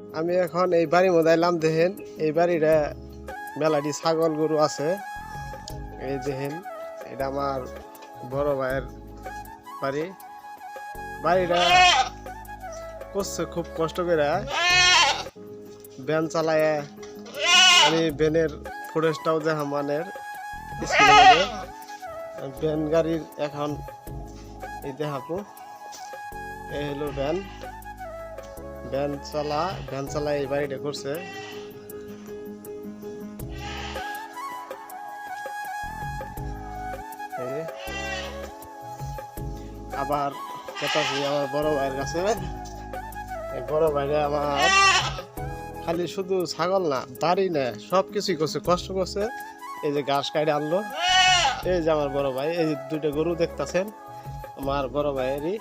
আমি এখন এই বাড়ির মধ্যে এলাম দেখেন। এই বাড়িটা মেলাটি ছাগল গরু আছে। এই দেখেন, এটা আমার বড় ভাইয়ের বাড়ি। বাড়িটা করছে খুব কষ্ট করে। ভ্যান চালায় আমি ভ্যানের ফুটেজটাও দেখা মানের মধ্যে ভ্যান গাড়ির এখন এই দেখাবো। এই হলো ভ্যান। এই বাড়িটা করছে। আবার আমার বড় ভাইয়ের কাছে। বড় ভাইরা আমার খালি শুধু ছাগল না বাড়ি না সব কিছুই করছে, কষ্ট করছে। এই যে ঘাস কাটে আনলো। এই যে আমার বড় ভাই, এই দুইটা গরু দেখতাছেন, আমার বড় ভাইয়েরই।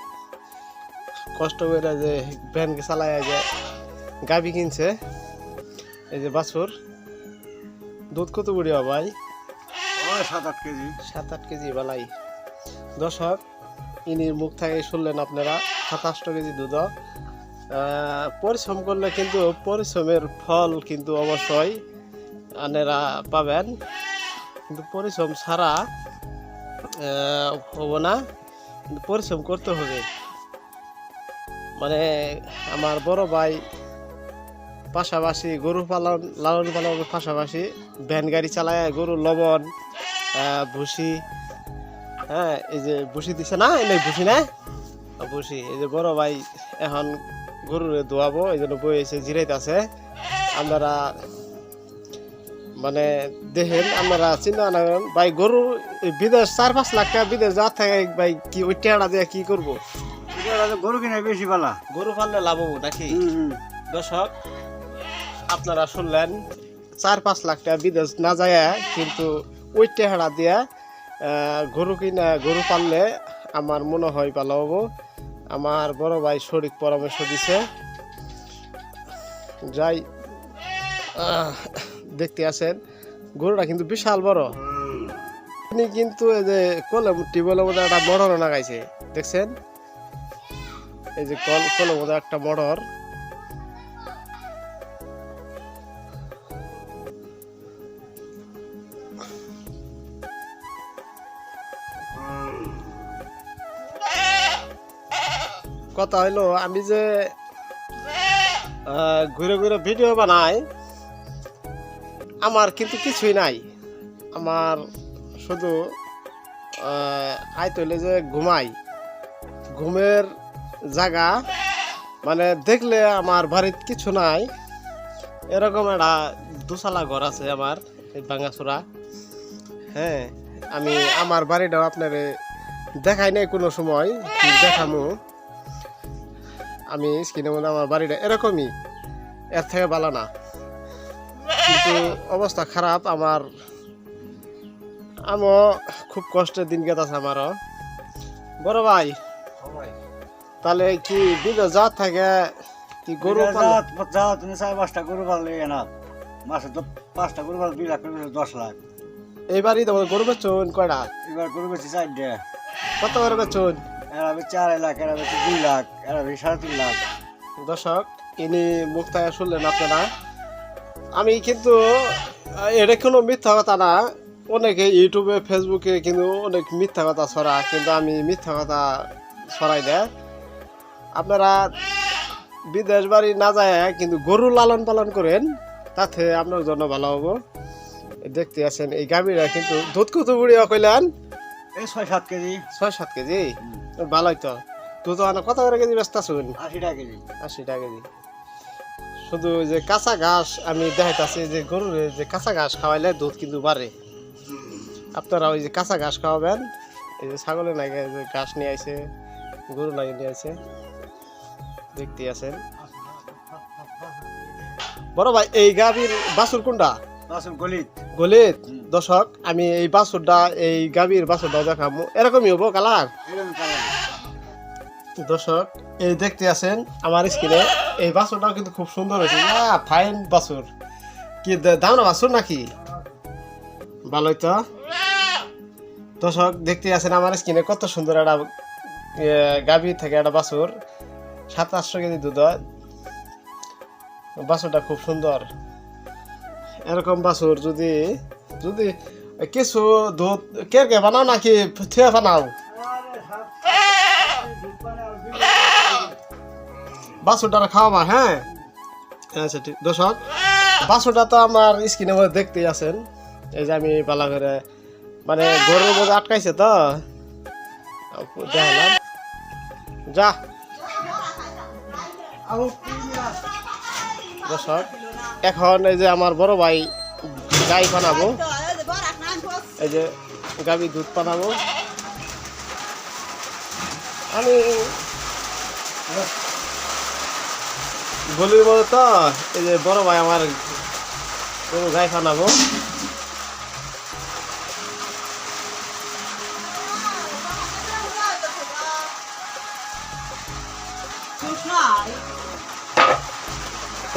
কষ্ট করে যে ভ্যানকে চালায় যে গাবি কিনছে। এই যে বাছুর দুধ কত বুড়ি ভাই? সাত আট কেজি। সাত আট কেজি বালাই। দর্শক ইনির মুখ থেকে শুনলেন আপনারা সাতাশ কেজি দুধ। পরিশ্রম করলে কিন্তু পরিশ্রমের ফল কিন্তু অবশ্যই আনেরা পাবেন। কিন্তু পরিশ্রম ছাড়া হব না। পরিশ্রম করতে হবে। মানে আমার বড় ভাই পাশাপাশি গরু পালন, লালন পালনের পাশাপাশি ভ্যান গাড়ি চালায়, গরু লবণ ভুসি হ্যাঁ এই যে ভুসি দিছে না? এই ভুসি না? ভুসি, এই যে বড় ভাই এখন গরুরে দোয়াবো, এই জন্য বই এসে জিরাইতে আছে আপনারা মানে দেখেন, আপনারা চিন্তা না করেন, ভাই গরু বিদেশ চার পাঁচ লাখ টাকা বিদেশ যাওয়ার থাকে ভাই কি ওই টেড়া দিয়ে কি করব? গরু কিনে বেশি পালা। গরু পাললে লাভ হব নাকি? দর্শক আপনারা শুনলেন চার পাঁচ লাখ টাকা বিদেশ না যায় কিন্তু ওই টেহারা দিয়া গরু কিনা গরু পাললে আমার মনে হয় ভালো হব। আমার বড় ভাই শরিক পরামর্শ দিছে। যাই দেখতে আছেন গরুটা কিন্তু বিশাল বড়। আপনি কিন্তু এই যে কলে টিউবওয়েলের মধ্যে একটা মোটর লাগাইছে দেখছেন? এই যে কল কলের মধ্যে একটা মোটর কথা হইল, আমি যে ঘুরে ঘুরে ভিডিও বানাই, আমার কিন্তু কিছুই নাই। আমার শুধু আয় তৈলে যে ঘুমাই। ঘুমের জায়গা মানে দেখলে আমার বাড়িতে কিছু নাই। এরকম একটা দুসালা ঘর আছে আমার, এই ভাঙাচোরা। হ্যাঁ আমি আমার বাড়িটাও আপনারে দেখাই নাই কোনো সময় দেখামু। আমি স্ক্রিনের মধ্যে আমার বাড়িটা এরকমই, এর থেকে ভালো না। কিন্তু অবস্থা খারাপ, আমার, আমিও খুব কষ্টের দিন কেটেছে আমারও। বড় ভাই। তাহলে কি বিদেশ জাত থাকে? কি গরু জাত যাও তুমি চার পাঁচটা গরু পাললে না। মাসে তো পাঁচটা গরু পাল দুই লাখ করে দশ লাখ। এইবারই তো গরু বেচুন কয়টা? এবার গরু বেশি চারটে। কত করে বেচুন? এরা বেচে আড়াই লাখ এরা বেচে দুই লাখ এরা বেশি সাড়ে তিন লাখ। দর্শক ইনি মুখ থেকে শুনলেন আপনারা। আমি কিন্তু এটা কোনো মিথ্যা কথা না। অনেকে ইউটিউবে ফেসবুকে কিন্তু অনেক মিথ্যা কথা ছড়া কিন্তু আমি মিথ্যা কথা ছড়াই দেয় আপনারা বিদেশ বাড়ি না যায় কিন্তু গরু লালন পালন করেন তাতে আপনার জন্য ভালো হব। দেখতে আছেন এই গাভীরা কিন্তু দুধ কত বুড়ি কইলেন? এই ছয় সাত কেজি। ছয় সাত কেজি? ভালোই তো। দুধ অনেক কত করে কেজি ব্যস্ত আছুন আশি টাকা কেজি। আশি টাকা কেজি। শুধু যে কাঁচা ঘাস আমি দেখাইতেছি যে গরুর যে কাঁচা ঘাস খাওয়াইলে দুধ কিন্তু বাড়ে। আপনারা ওই যে কাঁচা ঘাস খাওয়াবেন এই যে ছাগলের লাগে যে ঘাস নিয়ে আইছে গরু নাকি নিয়ে আইছে। দেখতে আছেন। বড় ভাই এই গাভীর বাছুর কোনটা? গলিত। দর্শক আমি এই বাছুরটা এই গাভীর বাছুরটা দেখাবো। এরকমই হব কালার? দর্শক এই দেখতে আছেন আমার স্ক্রিনে। এই বাছুরটাও কিন্তু খুব সুন্দর হয়েছে। ফাইন বাছুর। কি দাম না বাছুর নাকি? ভালোই তো। দর্শক দেখতে আছেন আমার স্ক্রিনে কত সুন্দর একটা গাভীর থেকে একটা বাছুর। সাত আটশো কেজি দুধ হয়। বাছুরটা খুব সুন্দর। এরকম বাছুর যদি যদি কিছু দুধ, কে কে বানাও নাকি থিয়ে বানাও? বাছুরটা খাওয়াবা হ্যাঁ? আচ্ছা ঠিক দর্শক বাছুরটা তো আমার স্ক্রিনে দেখতেই আছেন। এই যে আমি পালা করে মানে গরুর মধ্যে আটকাইছে তো। যা এখন এই যে আমার বড় ভাই গাই বানাবো। এই যে গাবি দুধ বানাবো। আমি গলির মধ্যে তো, এই যে বড় ভাই আমার গাই বানাবো।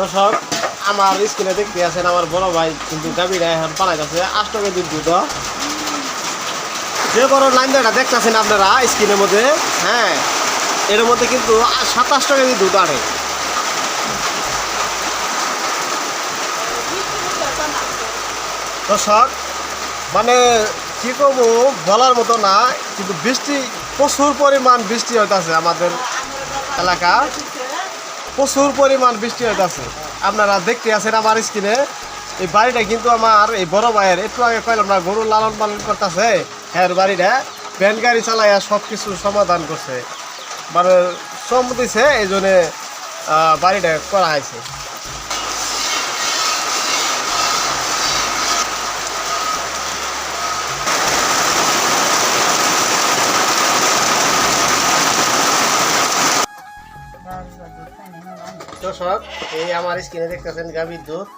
দর্শক, আমার স্ক্রিনে দেখতে আছেন আমার বড় ভাই কিন্তু গাবিটা এখন বানাইতেছে আষ্ট কেজির দুধ। যে বড় লাইনটা দেখতেছেন আপনারা স্ক্রিনের মধ্যে হ্যাঁ এর মধ্যে কিন্তু সাতাশ কেজি দুধ আনে। দর্শক মানে কি করব বলার মতো না, কিন্তু বৃষ্টি, প্রচুর পরিমাণ বৃষ্টি হইতাছে আমাদের এলাকা। প্রচুর পরিমাণ বৃষ্টি হইতাছে। আপনারা দেখতে আছেন আমার স্ক্রিনে। এই বাড়িটা কিন্তু আমার এই বড় ভাইয়ের, একটু আগে কইলাম না, গরু লালন পালন করতেছে। হ্যাঁ বাড়িটা। ভ্যান গাড়ি চালাইয়া সব কিছু সমাধান করছে। মানে শ্রম দিছে এই জন্যে বাড়িটা করা হয়েছে। দর্শক এই আমার স্ক্রিনে দেখতেছেন গাভীর দুধ।